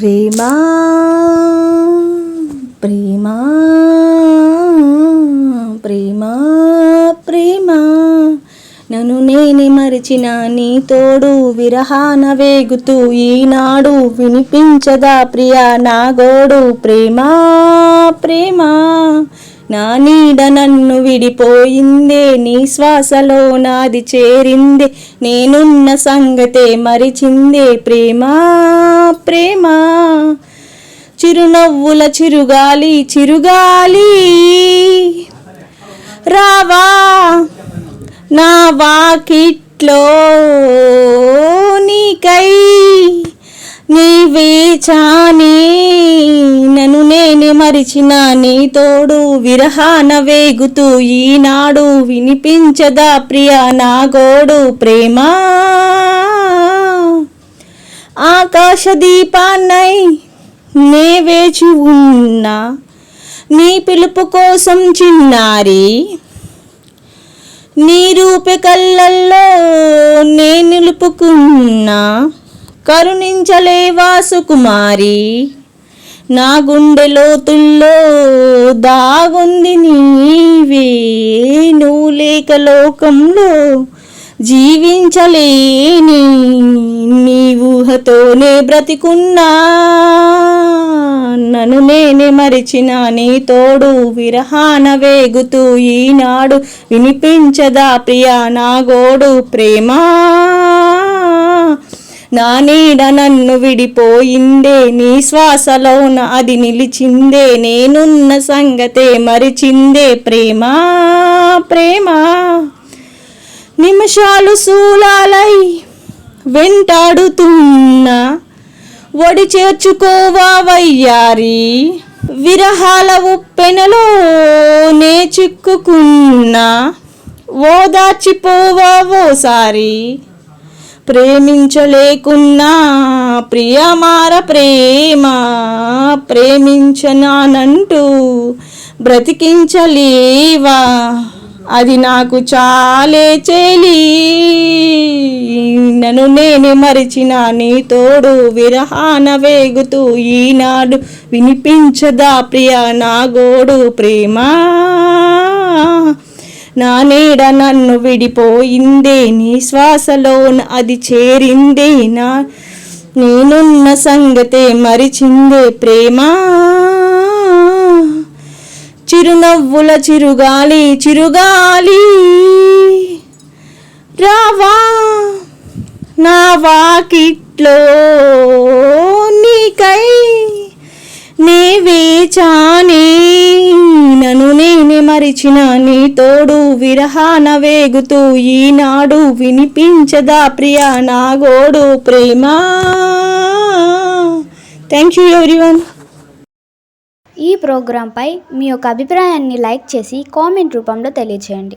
ప్రేమ ప్రేమ ప్రేమ ప్రేమ. నన్ను నేనే మరిచిన నీ తోడు విరహాన వేగుతూ ఈనాడు వినిపించదా ప్రియా నా గోడు. ప్రేమ ప్రేమ. నా నీడ నన్ను విడిపోయిందే నీ శ్వాసలో నాది చేరిందే. నేనున్న సంగతే మరిచిందే ప్రేమ ప్రేమ. చిరునవ్వుల చిరుగాలి చిరుగాలి. రావా నా వాకిట్లో నీకై నీవే చానే. నన్ను నేనే మరిచిన నీ తోడు విరహాన వేగుతూ ఈనాడు వినిపించదా ప్రియ నాగోడు ప్రేమ. ఆకాశ దీపాన్నై నే వేచి ఉన్నా నీ పిలుపు కోసం చిన్నారి. నీ రూపె కళ్ళల్లో నే నిలుపుకున్నా కరుణించలేవా సుకుమారి నా గుండె లోతుల్లో దాగుంది నీవే. నువ్వు లేక లోకంలో జీవించలేని నీ ఊహతోనే బ్రతికున్నా. నన్ను నేనే మరిచిన నీ తోడు విరహాన వేగుతూ ఈనాడు వినిపించదా ప్రియా నా గోడు ప్రేమా. నా నీడ నన్ను విడిపోయిందే నీ శ్వాసలోన అది నిలిచిందే నేనున్న సంగతే మరిచిందే ప్రేమ ప్రేమ. నిమిషాలు శూలాలై వెంటాడుతున్నా ఒడి చేర్చుకోవా వయ్యారి విరహాల ఉప్పెనలో నే చిక్కుకున్నా ఓదార్చిపోవా ఓసారి ప్రేమించలేకున్నా ప్రియమార ప్రేమ ప్రేమించనానంటూ బ్రతికించలేవా? అది నాకు చాలే చేలి. నన్ను నేనే మరిచిన నీ తోడు విరహాన వేగుతూ ఈనాడు వినిపించదా ప్రియ నా గోడు ప్రేమ? నా నీడ నన్ను విడిపోయిందే నీ శ్వాసలోన అది చేరిందే నా. నేనున్న సంగతే మరిచిందే ప్రేమ. చిరునవ్వుల చిరుగాలి చిరుగాలి. రావా నా వాకిట్లో నీకై. నే వేచానే నన్ను నేనే మరిచిన నీ తోడు విరహాన వేగుతూ ఈనాడు వినిపించదా ప్రియా నా గోడు ప్రేమ. థ్యాంక్ యూ ఎవ్రీవన్ ఈ ప్రోగ్రాంపై మీ యొక్క అభిప్రాయాన్ని లైక్ చేసి కామెంట్ రూపంలో తెలియచేయండి.